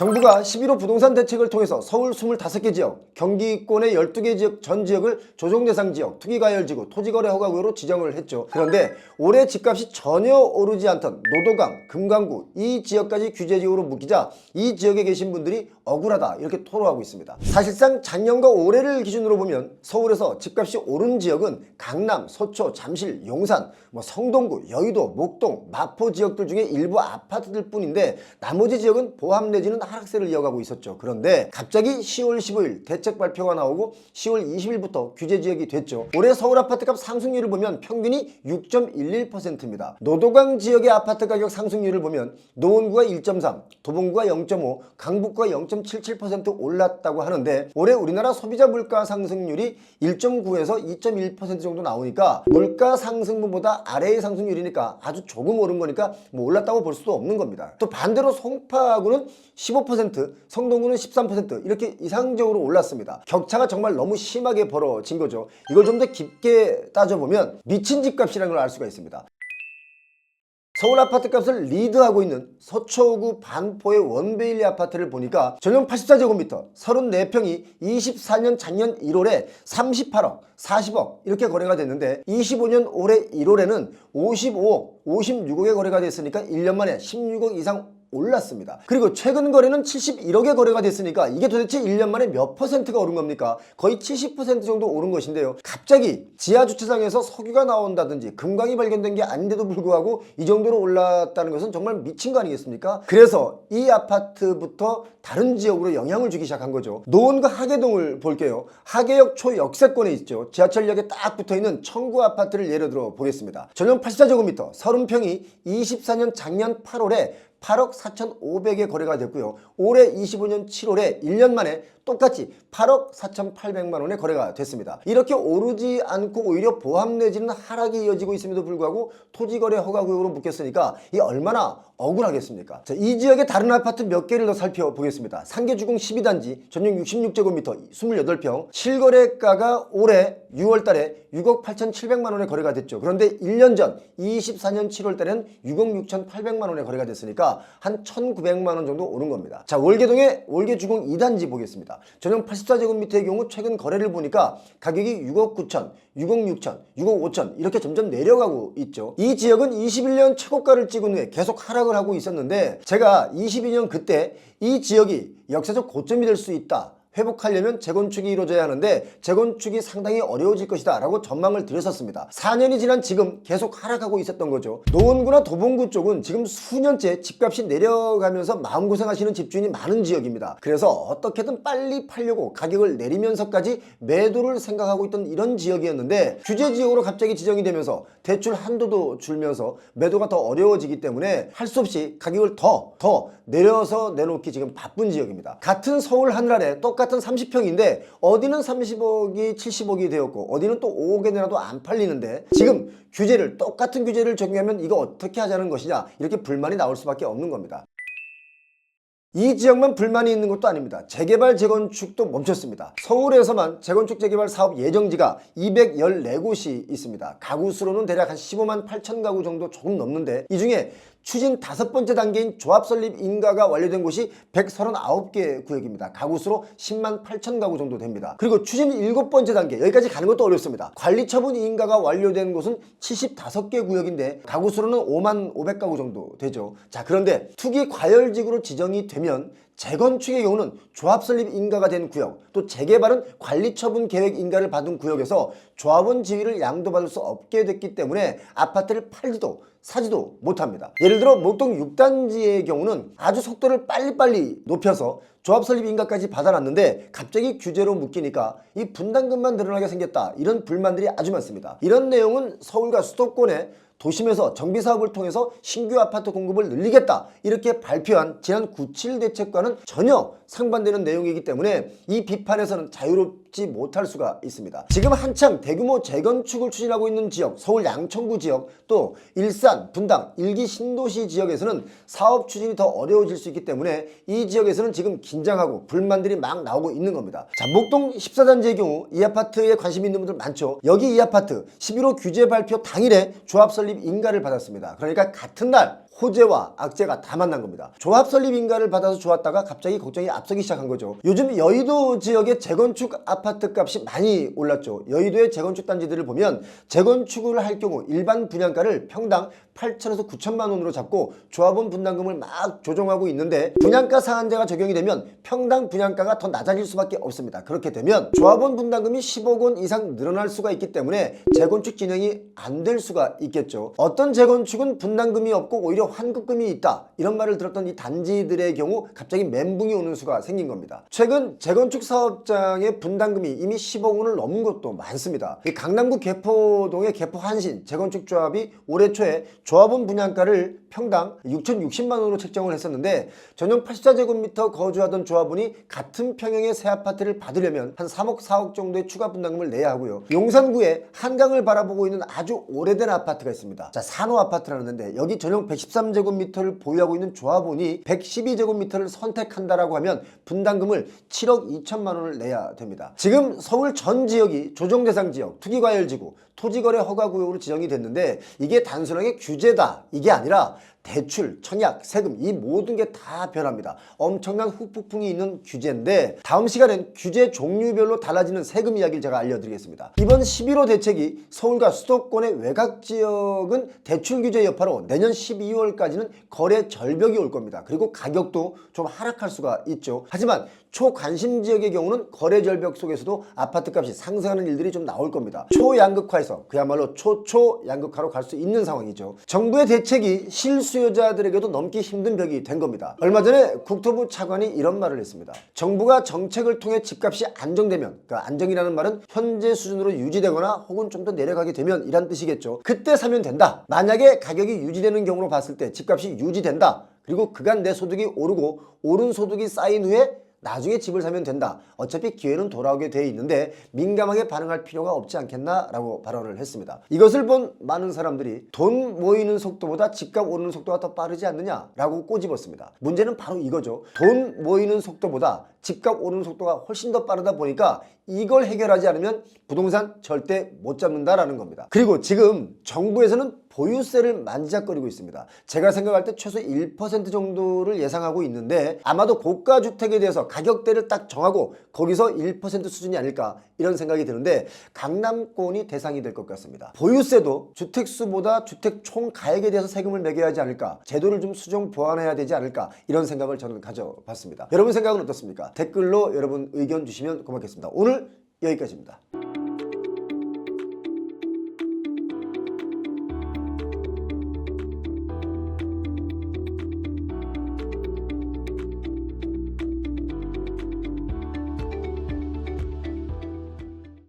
정부가 11호 부동산 대책을 통해서 서울 25개 지역, 경기권의 12개 지역 전 지역을 조정 대상 지역, 투기과열지구, 토지거래 허가구로 지정을 했죠. 그런데 올해 집값이 전혀 오르지 않던 노도강, 금강구 이 지역까지 규제 지역으로 묶이자 이 지역에 계신 분들이 억울하다 이렇게 토로하고 있습니다. 사실상 작년과 올해를 기준으로 보면 서울에서 집값이 오른 지역은 강남, 서초, 잠실, 용산, 뭐 성동구, 여의도, 목동, 마포 지역들 중에 일부 아파트들 뿐인데 나머지 지역은 보합 내지는 하락세를 이어가고 있었죠. 그런데 갑자기 10월 15일 대책 발표가 나오고 10월 20일부터 규제 지역이 됐죠. 올해 서울 아파트값 상승률을 보면 평균이 6.11%입니다. 노도강 지역의 아파트 가격 상승률을 보면 노원구가 1.3, 도봉구가 0.5, 강북구가 0.77% 올랐다고 하는데 올해 우리나라 소비자 물가 상승률이 1.9에서 2.1% 정도 나오니까 물가 상승분보다 아래의 상승률이니까 아주 조금 오른 거니까 뭐 올랐다고 볼 수도 없는 겁니다. 또 반대로 송파구는 15%, 성동구는 13% 이렇게 이상적으로 올랐습니다. 격차가 정말 너무 심하게 벌어진 거죠. 이걸 좀 더 깊게 따져보면 미친 집값이라는 걸 알 수가 있습니다. 서울 아파트 값을 리드하고 있는 서초구 반포의 원베일리 아파트를 보니까 전용 84제곱미터 34평이 24년 작년 1월에 38억, 40억 이렇게 거래가 됐는데 25년 올해 1월에는 55억, 56억에 거래가 됐으니까 1년 만에 16억 이상 올랐습니다. 그리고 최근 거래는 71억에 거래가 됐으니까 이게 도대체 1년 만에 몇 퍼센트가 오른 겁니까? 거의 70% 정도 오른 것인데요. 갑자기 지하 주차장에서 석유가 나온다든지 금광이 발견된 게 아닌데도 불구하고 이 정도로 올랐다는 것은 정말 미친 거 아니겠습니까? 그래서 이 아파트부터 다른 지역으로 영향을 주기 시작한 거죠. 노원구 하계동을 볼게요. 하계역 초역세권에 있죠. 지하철역에 딱 붙어 있는 청구 아파트를 예를 들어 보겠습니다. 전용 84제곱미터 30평이 24년 작년 8월에 8억 4,500에 거래가 됐고요. 올해 25년 7월에 1년 만에 똑같이 8억 4,800만 원에 거래가 됐습니다. 이렇게 오르지 않고 오히려 보합 내지는 하락이 이어지고 있음에도 불구하고 토지거래 허가구역으로 묶였으니까 이 얼마나 억울하겠습니까? 자, 이 지역의 다른 아파트 몇 개를 더 살펴보겠습니다. 상계주공 12단지 전용 66제곱미터 28평 실거래가가 올해 6월 달에 6억 8,700만 원에 거래가 됐죠. 그런데 1년 전 24년 7월 달에는 6억 6,800만 원에 거래가 됐으니까 한 1,900만 원 정도 오른 겁니다. 자, 월계동의 월계주공 2단지 보겠습니다. 전용 84제곱미터의 경우 최근 거래를 보니까 가격이 6억 9천, 6억 6천, 6억 5천 이렇게 점점 내려가고 있죠. 이 지역은 21년 최고가를 찍은 후에 계속 하락을 하고 있었는데 제가 22년 그때 이 지역이 역사적 고점이 될 수 있다. 회복하려면 재건축이 이루어져야 하는데 재건축이 상당히 어려워질 것이다 라고 전망을 드렸었습니다. 4년이 지난 지금 계속 하락하고 있었던 거죠. 노원구나 도봉구 쪽은 지금 수년째 집값이 내려가면서 마음고생하시는 집주인이 많은 지역입니다. 그래서 어떻게든 빨리 팔려고 가격을 내리면서까지 매도를 생각하고 있던 이런 지역이었는데 규제 지역으로 갑자기 지정이 되면서 대출 한도도 줄면서 매도가 더 어려워지기 때문에 할 수 없이 가격을 더 더 내려서 내놓기 지금 바쁜 지역입니다. 같은 서울 하늘 아래 똑같은 30평인데 어디는 30억이 70억이 되었고 어디는 또 5억에 내놔도 안 팔리는데 지금 규제를 똑같은 규제를 적용하면 이거 어떻게 하자는 것이냐 이렇게 불만이 나올 수밖에 없는 겁니다. 이 지역만 불만이 있는 것도 아닙니다. 재개발 재건축도 멈췄습니다. 서울에서만 재건축 재개발 사업 예정지가 214곳이 있습니다. 가구 수로는 대략 한 15만 8천 가구 정도 조금 넘는데 이 중에 추진 다섯 번째 단계인 조합 설립 인가가 완료된 곳이 139개 구역입니다. 가구 수로 10만 8천 가구 정도 됩니다. 그리고 추진 일곱 번째 단계 여기까지 가는 것도 어렵습니다. 관리 처분 인가가 완료된 곳은 75개 구역인데 가구 수로는 5만 500가구 정도 되죠. 자 그런데 투기 과열지구로 지정이 되면 재건축의 경우는 조합 설립 인가가 된 구역, 또 재개발은 관리 처분 계획 인가를 받은 구역에서 조합원 지위를 양도받을 수 없게 됐기 때문에 아파트를 팔지도 사지도 못합니다. 예를 들어 목동 6단지의 경우는 아주 속도를 빨리빨리 높여서 조합 설립 인가까지 받아놨는데 갑자기 규제로 묶이니까 이 분담금만 늘어나게 생겼다. 이런 불만들이 아주 많습니다. 이런 내용은 서울과 수도권에 도심에서 정비 사업을 통해서 신규 아파트 공급을 늘리겠다. 이렇게 발표한 지난 97 대책과는 전혀 상반되는 내용이기 때문에 이 비판에서는 자유롭 지 못할 수가 있습니다. 지금 한창 대규모 재건축을 추진하고 있는 지역, 서울 양천구 지역, 또 일산, 분당, 일기 신도시 지역에서는 사업 추진이 더 어려워질 수 있기 때문에 이 지역에서는 지금 긴장하고 불만들이 막 나오고 있는 겁니다. 자, 목동 14단지의 경우 이 아파트에 관심 있는 분들 많죠. 여기 이 아파트 11호 규제 발표 당일에 조합 설립 인가를 받았습니다. 그러니까 같은 날 호재와 악재가 다 만난 겁니다. 조합 설립 인가를 받아서 좋았다가 갑자기 걱정이 앞서기 시작한 거죠. 요즘 여의도 지역의 재건축 아파트 값이 많이 올랐죠. 여의도의 재건축 단지들을 보면 재건축을 할 경우 일반 분양가를 평당 8천에서 9천만 원으로 잡고 조합원 분담금을 막 조정하고 있는데 분양가 상한제가 적용이 되면 평당 분양가가 더 낮아질 수밖에 없습니다. 그렇게 되면 조합원 분담금이 10억 원 이상 늘어날 수가 있기 때문에 재건축 진행이 안 될 수가 있겠죠. 어떤 재건축은 분담금이 없고 오히려 환급금이 있다. 이런 말을 들었던 이 단지들의 경우 갑자기 멘붕이 오는 수가 생긴 겁니다. 최근 재건축 사업장의 분담금이 이미 10억 원을 넘은 것도 많습니다. 이 강남구 개포동의 개포 한신 재건축 조합이 올해 초에 조합원 분양가를 평당 6,060만 원으로 책정을 했었는데 전용 84제곱미터 거주하던 조합원이 같은 평형의 새 아파트를 받으려면 한 3억 4억 정도의 추가 분담금을 내야 하고요. 용산구에 한강을 바라보고 있는 아주 오래된 아파트가 있습니다. 자, 산호 아파트라는데 여기 전용 113제곱미터를 보유하고 있는 조합원이 112제곱미터를 선택한다라고 하면 분담금을 7억 2천만 원을 내야 됩니다. 지금 서울 전 지역이 조정 대상 지역, 투기과열지구, 토지거래 허가구역으로 지정이 됐는데 이게 단순하게 규 제다. 이게 아니라 대출, 청약, 세금 이 모든 게 다 변합니다. 엄청난 후폭풍이 있는 규제인데 다음 시간엔 규제 종류별로 달라지는 세금 이야기를 제가 알려드리겠습니다. 이번 11호 대책이 서울과 수도권의 외곽 지역은 대출 규제 여파로 내년 12월까지는 거래 절벽이 올 겁니다. 그리고 가격도 좀 하락할 수가 있죠. 하지만 초관심 지역의 경우는 거래 절벽 속에서도 아파트 값이 상승하는 일들이 좀 나올 겁니다. 초양극화에서 그야말로 초초양극화로 갈 수 있는 상황이죠. 정부의 대책이 실 수요자들에게도 넘기 힘든 벽이 된 겁니다. 얼마 전에 국토부 차관이 이런 말을 했습니다. 정부가 정책을 통해 집값이 안정되면, 그러니까 안정이라는 말은 현재 수준으로 유지되거나 혹은 좀 더 내려가게 되면 이란 뜻이겠죠. 그때 사면 된다. 만약에 가격이 유지되는 경우로 봤을 때 집값이 유지된다. 그리고 그간 내 소득이 오르고 오른 소득이 쌓인 후에 나중에 집을 사면 된다. 어차피 기회는 돌아오게 돼 있는데 민감하게 반응할 필요가 없지 않겠나라고 발언을 했습니다. 이것을 본 많은 사람들이 돈 모이는 속도보다 집값 오르는 속도가 더 빠르지 않느냐라고 꼬집었습니다. 문제는 바로 이거죠. 돈 모이는 속도보다 집값 오르는 속도가 훨씬 더 빠르다 보니까 이걸 해결하지 않으면 부동산 절대 못 잡는다라는 겁니다. 그리고 지금 정부에서는 보유세를 만지작거리고 있습니다. 제가 생각할 때 최소 1% 정도를 예상하고 있는데 아마도 고가 주택에 대해서 가격대를 딱 정하고 거기서 1% 수준이 아닐까 이런 생각이 드는데 강남권이 대상이 될 것 같습니다. 보유세도 주택수보다 주택 총 가액에 대해서 세금을 매겨야 하지 않을까 제도를 좀 수정 보완해야 되지 않을까 이런 생각을 저는 가져봤습니다. 여러분 생각은 어떻습니까? 댓글로 여러분 의견 주시면 고맙겠습니다. 오늘 여기까지입니다.